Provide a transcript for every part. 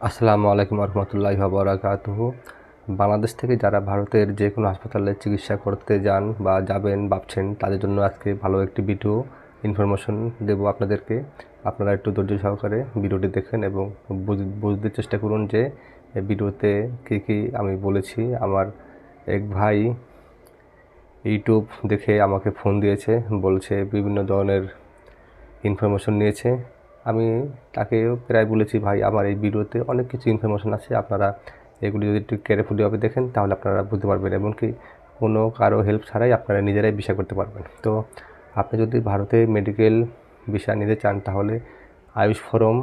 আসসালামু আলাইকুম রহমতুল্লাহি বাবরাকাতুহু বাংলাদেশ থেকে যারা ভারতের যে কোনো হাসপাতালে চিকিৎসা করতে যান বা যাবেন, ভাবছেন, তাদের জন্য আজকে ভালো একটি ভিডিও ইনফরমেশন দেবো আপনাদেরকে। আপনারা একটু ধৈর্য সহকারে ভিডিওটি দেখেন এবং বুঝ- বুঝতে চেষ্টা করুন যে ভিডিওতে কী কী আমি বলেছি। আমার এক ভাই ইউটিউব দেখে আমাকে ফোন দিয়েছে, বলছে বিভিন্ন ধরনের ইনফরমেশন নিয়েছে। আমি তাকেও প্রায় বলেছি, ভাই, আমার এই ভিডিওতে অনেক কিছু ইনফরমেশন আছে, আপনারা এগুলি যদি একটু কেয়ারফুলিভাবে দেখেন, তাহলে আপনারা বুঝতে পারবেন এমনকি কোনো কারও হেল্প ছাড়াই আপনারা নিজেরাই বিষয় করতে পারবেন। তো আপনি যদি ভারতে মেডিকেল বিষয় নিতে চান, তাহলে আয়ুষ ফরম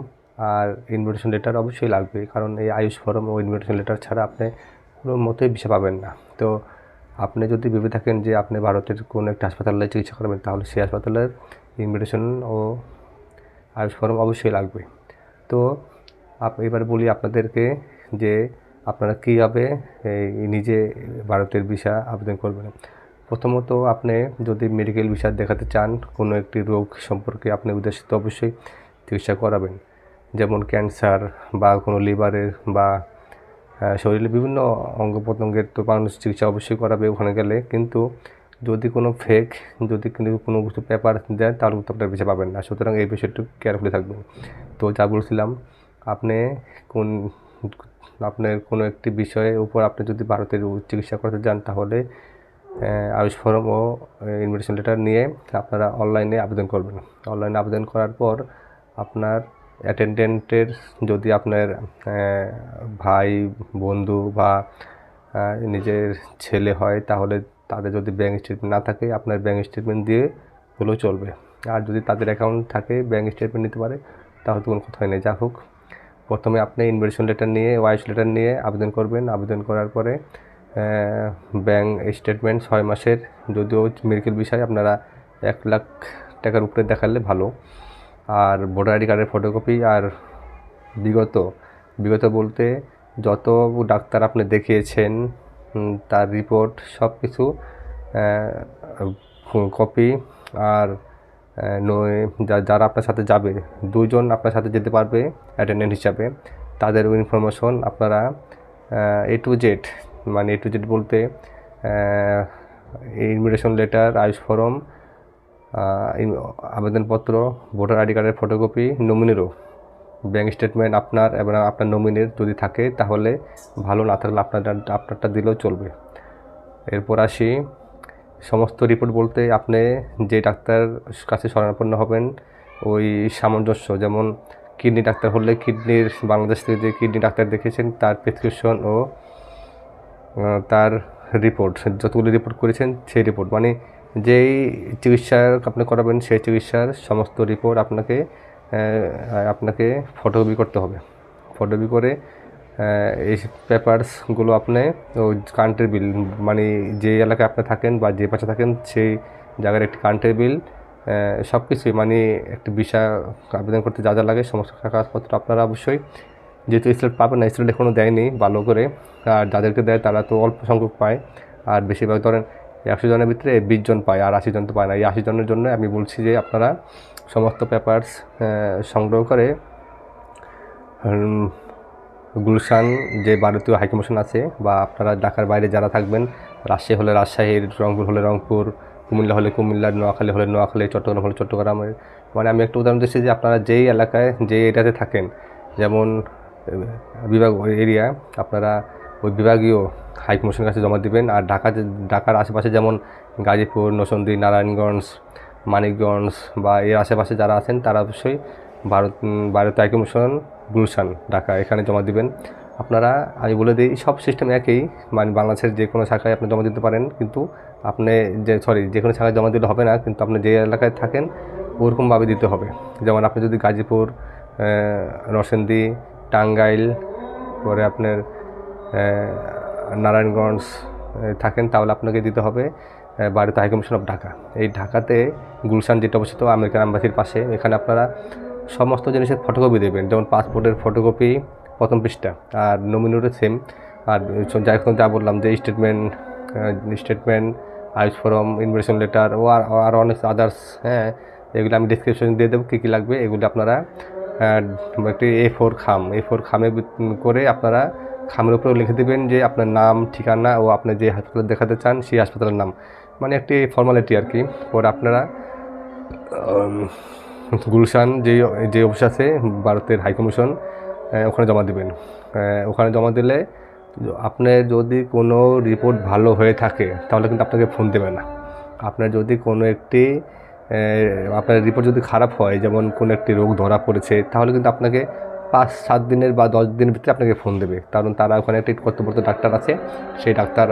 আর ইনভিটেশন লেটার অবশ্যই লাগবে, কারণ এই আয়ুষ ফরম ও ইনভিটেশন লেটার ছাড়া আপনি কোনো মতেই বিষয় পাবেন না। তো আপনি যদি ভেবে থাকেন যে আপনি ভারতের কোনো একটা হাসপাতালে চিকিৎসা করবেন, তাহলে সেই হাসপাতালের ইনভিটেশন ও আয়ুষ ফর্ম অবশ্যই লাগবে। তো এবার বলি আপনাদেরকে যে আপনারা কীভাবে এই নিজে ভারতের ভিসা আবেদন করবেন। প্রথমত আপনি যদি মেডিকেল ভিসা দেখাতে চান, কোনো একটি রোগ সম্পর্কে আপনি উদ্দেশ্যে তো অবশ্যই চিকিৎসা করাবেন। যেমন ক্যান্সার বা কোনো লিভারের বা শরীরে বিভিন্ন অঙ্গ প্রত্যঙ্গের তো মানুষ চিকিৎসা অবশ্যই করাবে ওখানে গেলে। কিন্তু যদি কোনো ফেক যদি কিন্তু কোনো কিছু পেপার দেন তাহলে কিন্তু আপনার ভিসা পাবেন না। সুতরাং এই বিষয়ে একটু কেয়ারফুলি থাকবেন। তো যা বলছিলাম, আপনি কোন আপনার কোনো একটি বিষয়ের উপর আপনি যদি ভারতের চিকিৎসা করতে যান, তাহলে আয়ুষ ফর্ম ও ইনভিটেশন লেটার নিয়ে আপনারা অনলাইনে আবেদন করবেন। অনলাইনে আবেদন করার পর আপনার অ্যাটেন্ডেন্টের যদি আপনার ভাই, বন্ধু বা নিজের ছেলে হয়, তাহলে তাদের যদি ব্যাঙ্ক স্টেটমেন্ট না থাকে, আপনার ব্যাঙ্ক স্টেটমেন্ট দিয়ে হলেও চলবে। আর যদি তাদের অ্যাকাউন্ট থাকে ব্যাঙ্ক স্টেটমেন্ট নিতে পারে, তাহলে তো কোনো কথাই নেই যা হোক, প্রথমে আপনি ইনভিটেশন লেটার নিয়ে ওয়াইস লেটার নিয়ে আবেদন করবেন। আবেদন করার পরে ব্যাঙ্ক স্টেটমেন্ট ছয় মাসের, যদিও মেডিকেল বিষয়, আপনারা এক লাখ টাকার উপরে দেখালে ভালো। আর ভোটার আইডি কার্ডের ফটোকপি আর বিগত বিগত বলতে যত ডাক্তার আপনি দেখিয়েছেন তার রিপোর্ট সব কিছু কপি আর নয়- যারা আপনার সাথে যাবে দুজন আপনার সাথে যেতে পারবে অ্যাটেন্ডেন্ট হিসাবে। তাদের ইনফরমেশন আপনারা এ টু জেড মানে এ টু জেড বলতে ইনভিটেশন লেটার আয়ুষ ফরম আবেদনপত্র ভোটার আইডি কার্ডের ফটোকপি নমিনেরও ব্যাঙ্ক স্টেটমেন্ট আপনার এবং আপনার নমিনের যদি থাকে, তাহলে ভালো না থাকলে আপনারটা আপনারটা দিলেও চলবে। এরপর আসি, সমস্ত রিপোর্ট বলতে আপনি যে ডাক্তার কাছে শরণাপন্ন হবেন, ওই সামঞ্জস্য, যেমন কিডনি ডাক্তার হলে কিডনির বাংলাদেশ থেকে যে কিডনি ডাক্তার দেখেছেন তার প্রেসক্রিপশন ও তার রিপোর্ট যতগুলি রিপোর্ট করেছেন, সেই রিপোর্ট মানে যেই চিকিৎসা আপনি করাবেন, সেই চিকিৎসার সমস্ত রিপোর্ট আপনাকে আপনাকে ফটোকপি করতে হবে। ফটোকপি করে এই পেপারসগুলো আপনি ওই কান্ট্রি বিল মানে যে এলাকায় আপনি থাকেন বা যে পাশে থাকেন, সেই জায়গার একটি কান্ট্রি বিল সব কিছুই মানে একটি ভিসা আবেদন করতে যা যা লাগে, সমস্ত কাগজপত্র আপনারা অবশ্যই যেহেতু স্লেট পাবেন না স্লেট এখনও দেয়নি ভালো করে, আর যাদেরকে দেয় তারা তো অল্প সংখ্যক পায়, আর বেশিরভাগ ধরেন একশো জনের ভিতরে বিশ জন পায়, আর আশি জন তো পায় না। এই আশি জনের জন্য আমি বলছি যে আপনারা সমস্ত পেপারস সংগ্রহ করে। গুলশান যে ভারতীয় হাইকমিশন আছে বা আপনারা ঢাকার বাইরে যারা থাকবেন, রাজশাহী হলে রাজশাহীর, রংপুর হলে রংপুর, কুমিল্লা হলে কুমিল্লা, নোয়াখালী হলে নোয়াখালী, চট্টগ্রাম হলে চট্টগ্রামের মানে আমি একটা উদাহরণ দিচ্ছি যে আপনারা যেই এলাকায় যে এরিয়াতে থাকেন, যেমন বিভাগ এরিয়া, আপনারা ওই বিভাগীয় হাইকমিশনের কাছে জমা দিবেন। আর ঢাকা ঢাকার আশেপাশে যেমন গাজীপুর নরসিংদী নারায়ণগঞ্জ মানিকগঞ্জ বা এর আশেপাশে যারা আছেন, তারা অবশ্যই ভারত ভারত হাইকমিশন গুলশান ঢাকা এখানে জমা দিবেন। আপনারা, আমি বলে দিই, সব সিস্টেম একই। মানে বাংলাদেশের যে কোনো শাখায় আপনি জমা দিতে পারেন, কিন্তু আপনি যে সরি যে কোনো শাখায় জমা দিলে হবে না, কিন্তু আপনি যে এলাকায় থাকেন, ওরকমভাবে দিতে হবে। যেমন আপনি যদি গাজীপুর নরসিংদী, টাঙ্গাইল, পরে আপনার নারায়ণগঞ্জ থাকেন, তাহলে আপনাকে দিতে হবে। আহ, Bharat high commission of Dhaka এই ঢাকাতে গুলশান যেটা অবস্থিত আমেরিকান আম্বাসির পাশে এখানে আপনারা সমস্ত জিনিসের ফটোকপি দেবেন। যেমন পাসপোর্টের ফটোকপি প্রথম পৃষ্ঠা আর নমিনেরও সেম আর যাই যা বললাম যে স্টেটমেন্ট স্টেটমেন্ট আইস ফরম ইনভিটেশন লেটার ও আর আর অনেক আদার্স হ্যাঁ এগুলো আমি ডিসক্রিপশন দিয়ে দেবো কী কী লাগবে। এগুলো আপনারা একটি এ ফোর খাম। এ ফোর খামে করে আপনারা খামের উপরে লিখে দেবেন যে আপনার নাম ঠিকানা ও আপনি যে হাসপাতালে দেখাতে চান সেই হাসপাতালের নাম। মানে একটি ফর্মালিটি আর কি পরে আপনারা গুলশান যে যে অফিস আছে, ভারতের হাইকমিশন ওখানে জমা দেবেন। ওখানে জমা দিলে আপনার যদি কোনো রিপোর্ট ভালো হয়ে থাকে, তাহলে কিন্তু আপনাকে ফোন দেবে না। আপনার যদি কোনো একটি আপনার রিপোর্ট যদি খারাপ হয়, যেমন কোনো একটি রোগ ধরা পড়েছে, তাহলে কিন্তু আপনাকে পাঁচ, সাত দিনের বা দশ দিনের ভিতরে আপনাকে ফোন দেবে। কারণ তারা ওখানে একটি কর্তব্যরত ডাক্তার আছে, সেই ডাক্তার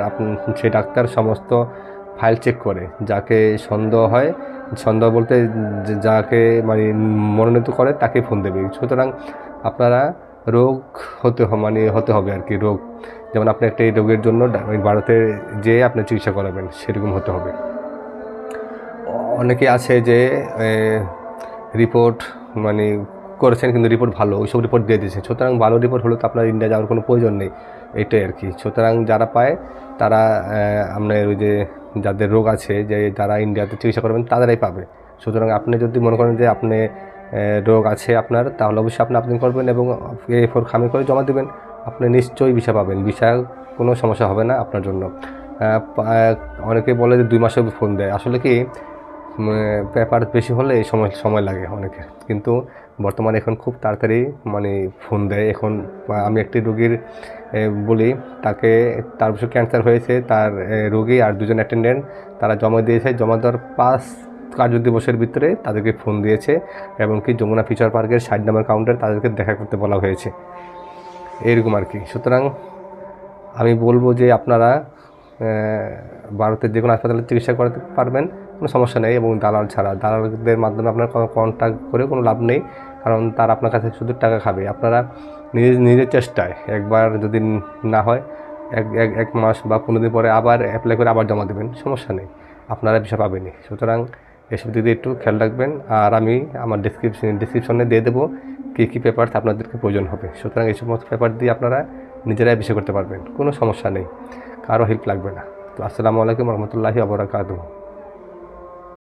সেই ডাক্তার সমস্ত ফাইল চেক করে, যাকে সন্দেহ হয়, সন্দেহ বলতে যাকে মানে মনোনীত করে তাকে ফোন দেবে। সুতরাং আপনারা রোগ হতে মানে হতে হবে আর কি, রোগ। যেমন আপনি একটা এই রোগের জন্য ভারতে যেয়ে আপনি চিকিৎসা করাবেন, সেরকম হতে হবে। অনেকে আছে যে রিপোর্ট মানে করেছেন কিন্তু রিপোর্ট ভালো, ওইসব রিপোর্ট দিয়ে দিয়েছে। সুতরাং ভালো রিপোর্ট হলে তো আপনার ইন্ডিয়া যাওয়ার কোনো প্রয়োজন নেই, এটাই আর কি। সুতরাং যারা পায় তারা আপনার ওই যে যাদের রোগ আছে, যে যারা ইন্ডিয়াতে চিকিৎসা করবেন, তাদেরাই পাবে। সুতরাং আপনি যদি মনে করেন যে আপনি রোগ আছে আপনার, তাহলে অবশ্যই আপনি আবেদন করবেন এবং এ ফোর খামে করে জমা দেবেন। আপনি নিশ্চয়ই ভিসা পাবেন। ভিসা কোনো সমস্যা হবে না আপনার জন্য। অনেকে বলে যে দুই মাসে ফোন দেয়। আসলে কি পেপার বেশি হলে সময় সময় লাগে অনেকের। কিন্তু বর্তমানে এখন খুব তাড়াতাড়ি মানে ফোন দেয়। এখন আমি একটি রোগীর বলি। তাকে, তার অবশ্য ক্যান্সার হয়েছে, তার রোগী আর দুজন অ্যাটেন্ডেন্ট তারা জমা দিয়েছে। জমা দেওয়ার পাঁচ কার্য দিবসের ভিতরে তাদেরকে ফোন দিয়েছে এবং কি যমুনা ফিচার পার্কের ষাট নাম্বার কাউন্টার তাদেরকে দেখা করতে বলা হয়েছে। এরকম আর কি। সুতরাং আমি বলব যে আপনারা ভারতের যে কোনো হাসপাতালে চিকিৎসা করাতে পারবেন। কোনো সমস্যা নেই এবং দালাল ছাড়া। দালালদের মাধ্যমে আপনার কোনো কন্ট্যাক্ট করে কোনো লাভ নেই, কারণ তার আপনার কাছে শুধু টাকা খাবে। আপনারা নিজের নিজের চেষ্টায় একবার যদি না হয়, এক এক এক মাস বা পনেরো দিন পরে আবার অ্যাপ্লাই করে আবার জমা দেবেন, সমস্যা নেই। আপনারা বিষয় পাবেনই। সুতরাং এসব দিকে একটু খেয়াল রাখবেন। আর আমি আমার ডিসক্রিপশন ডিসক্রিপশনে দিয়ে দেবো কী কী পেপার আপনাদেরকে প্রয়োজন হবে। সুতরাং এই সমস্ত পেপার দিয়ে আপনারা নিজেরাই বিষয় করতে পারবেন, কোনো সমস্যা নেই। কারও হেল্প লাগবে না। তো আসসালামু আলাইকুম রহমতুল্লাহি আবরাকাতুহ